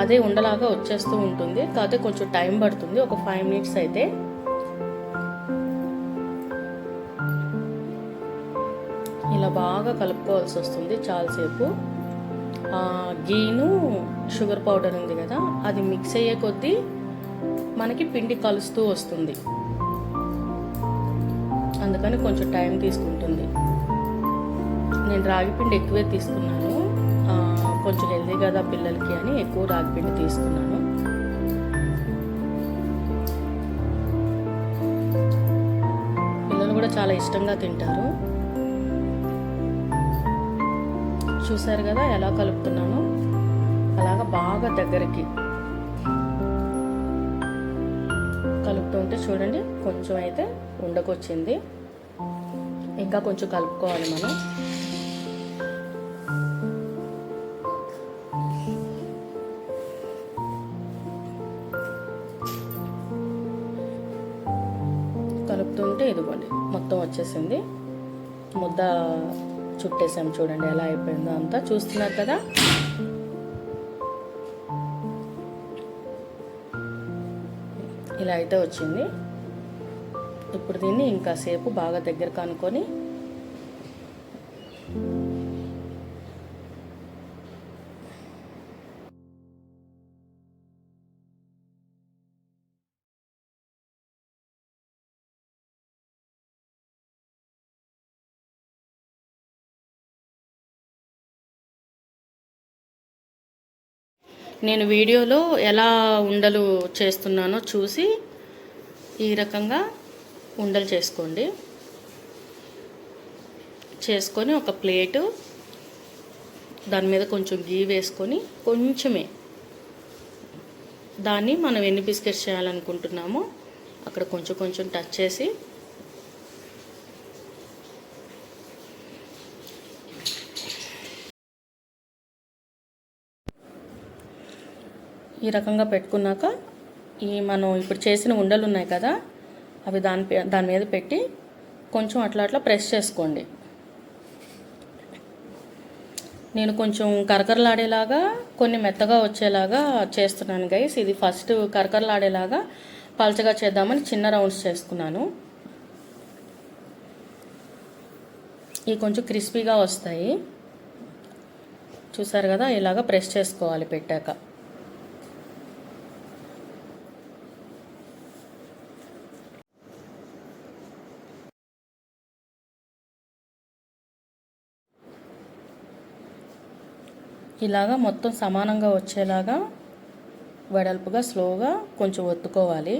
అదే ఉండలాగా వచ్చేస్తూ ఉంటుంది. కాకపోతే కొంచెం టైం పడుతుంది. ఒక ఫైవ్ మినిట్స్ అయితే. ఇలా బాగా కలుపుకోవాల్సి వస్తుంది చాలాసేపు. గీను షుగర్ పౌడర్ ఉంది కదా అది మిక్స్ అయ్యే కొద్దీ మనకి పిండి కలుస్తూ వస్తుంది. అందుకని కొంచెం టైం తీసుకుంటుంది. నేను రాగి పిండి ఎక్కువే తీసుకున్నాను. కొంచెం హెల్దీ కదా పిల్లలకి అని ఎక్కువ రాగి పిండి తీసుకున్నాను పిల్లలు కూడా చాలా ఇష్టంగా తింటారు. చూసారు కదా ఎలా కలుపుతున్నాను? అలాగా బాగా దగ్గరికి. కలుపుతుంటే చూడండి కొంచెం అయితే ఉండకొచ్చింది. ఇంకా కొంచెం కలుపుకోవాలి మనం. వచ్చేసింది. ముద్ద చుట్టేసాం చూడండి ఎలా అయిపోయిందో అంతా. చూస్తున్నారు కదా? ఇలా అయితే వచ్చింది. ఇప్పుడు దీన్ని ఇంకా సేపు బాగా దగ్గర కనుక్కొని నేను వీడియోలో ఎలా ఉండలు చేస్తున్నానో చూసి ఈ రకంగా ఉండలు చేసుకోండి. చేసుకొని ఒక ప్లేటు దాని మీద కొంచెం గీ వేసుకొని కొంచెమే దాన్ని మనం ఎన్ని బిస్కెట్స్ చేయాలనుకుంటున్నామో అక్కడ కొంచెం కొంచెం టచ్ చేసి ఈ రకంగా పెట్టుకున్నాక ఈ మనం ఇప్పుడు చేసిన ఉండలు ఉన్నాయి కదా అవి దాని దాని మీద పెట్టి కొంచెం అట్లా అట్లా ప్రెస్ చేసుకోండి. నేను కొంచెం కరకరలాడేలాగా కొన్ని మెత్తగా వచ్చేలాగా చేస్తున్నాను గైస్ ఇది ఫస్ట్ కరకరలాడేలాగా పలచగా చేద్దామని చిన్న రౌండ్స్ చేసుకున్నాను. ఇవి కొంచెం క్రిస్పీగా వస్తాయి. చూసారు కదా ఇలాగ ప్రెస్ చేసుకోవాలి పెట్టాక. ఇలాగా మొత్తం సమానంగా వచ్చేలాగా వెడల్పుగా స్లోగా కొంచెం ఒత్తుకోవాలి.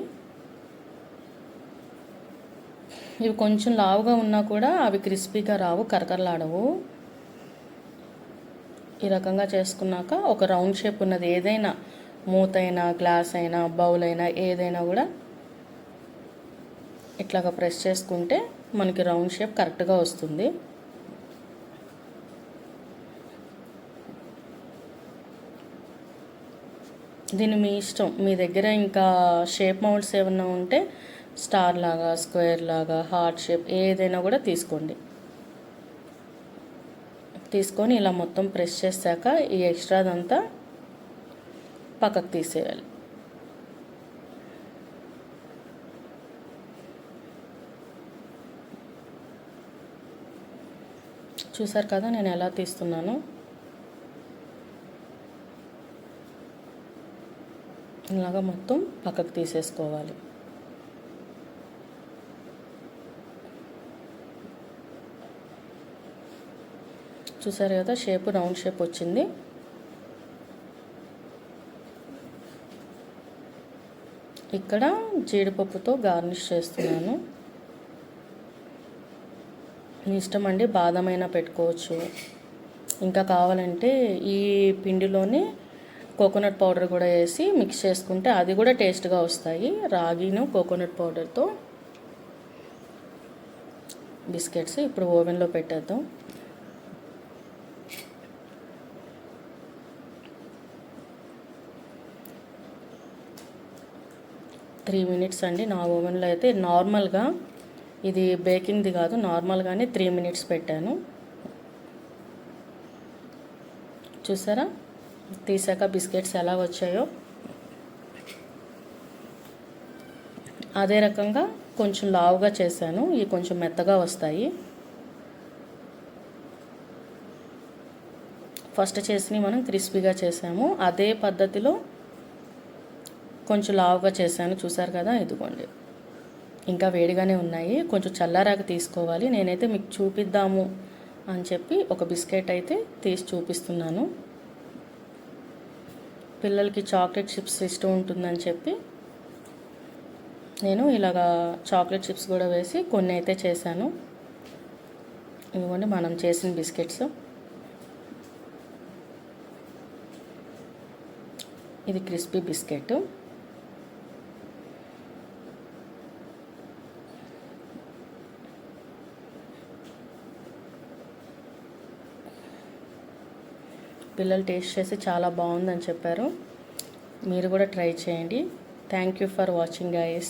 ఇవి కొంచెం లావుగా ఉన్నా కూడా అవి క్రిస్పీగా రావు కరకరలాడవు. ఈ రకంగా చేసుకున్నాక ఒక రౌండ్ షేప్ ఉన్నది. ఏదైనా మూత అయినా గ్లాస్ అయినా బౌల్ అయినా ఏదైనా కూడా ఇట్లాగా ప్రెస్ చేసుకుంటే మనకి రౌండ్ షేప్ కరెక్ట్గా వస్తుంది. దీన్ని మీ ఇష్టం. మీ దగ్గర ఇంకా షేప్ మౌల్డ్స్ ఏమన్నా ఉంటే స్టార్ లాగా స్క్వేర్ లాగా హార్ట్ షేప్ ఏదైనా కూడా తీసుకోండి. తీసుకొని ఇలా మొత్తం ప్రెస్ చేశాక ఈ ఎక్స్ట్రాదంతా పక్కకు తీసేయాలి. చూసారు కదా నేను ఎలా తీస్తున్నాను? ఇలాగా మొత్తం పక్కకు తీసేసుకోవాలి. చూసారు కదా షేప్ రౌండ్ షేప్ వచ్చింది. ఇక్కడ జీడిపప్పుతో గార్నిష్ చేస్తున్నాను. మీ ఇష్టం అండి బాదం అయినా పెట్టుకోవచ్చు. ఇంకా కావాలంటే ఈ పిండిలోనే కోకోనట్ పౌడర్ కూడా వేసి మిక్స్ చేసుకుంటే అది కూడా టేస్ట్గా వస్తాయి. రాగిను కోకోనట్ పౌడర్తో బిస్కెట్స్ ఇప్పుడు ఓవెన్లో పెట్టేద్దాం. త్రీ మినిట్స్ అండి. నా ఓవెన్లో అయితే నార్మల్గా ఇది బేకింగ్ది కాదు నార్మల్గానే త్రీ మినిట్స్ పెట్టాను. చూసారా? తీసాక బిస్కెట్స్ ఎలా వచ్చాయో. అదే రకంగా కొంచెం లావుగా చేశాను ఇవి కొంచెం మెత్తగా వస్తాయి. ఫస్ట్ చేసినవి మనం క్రిస్పీగా చేసాము. అదే పద్ధతిలో కొంచెం లావుగా చేశాను చూసారు కదా ఇదిగోండి. ఇంకా వేడిగానే ఉన్నాయి. కొంచెం చల్లారాక తీసుకోవాలి. నేనైతే మీకు చూపిద్దాము అని చెప్పి ఒక బిస్కెట్ అయితే తీసి చూపిస్తున్నాను. పిల్లలకి చాక్లెట్ చిప్స్ ఇష్టం ఉంటుందని చెప్పి నేను ఇలాగా చాక్లెట్ చిప్స్ కూడా వేసి కొన్ని అయితే చేశాను. ఇదిగోండి మనం చేసిన బిస్కెట్స్. ఇది క్రిస్పీ బిస్కెట్. పిల్లలు టేస్ట్ చేసి చాలా బాగుందని చెప్పారు. మీరు కూడా ట్రై చేయండి. Thank you for watching guys